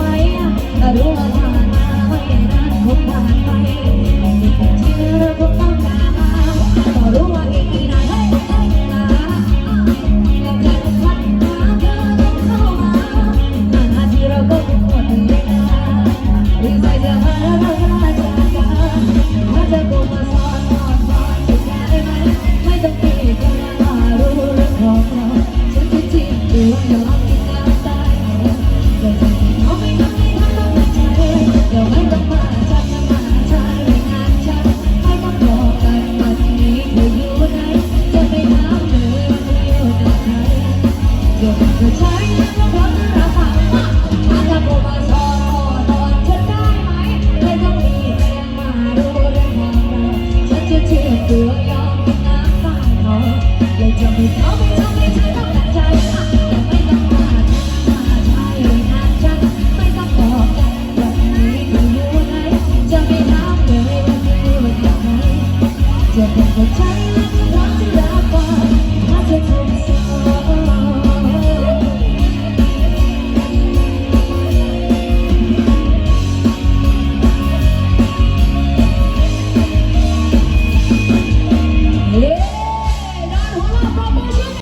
ไว้อะรู้ว่าผ่านมาไม่นานคงผ่านไป ว่าฉันรักเธอรักวกว่าถ้าเธอทุกสิ่ง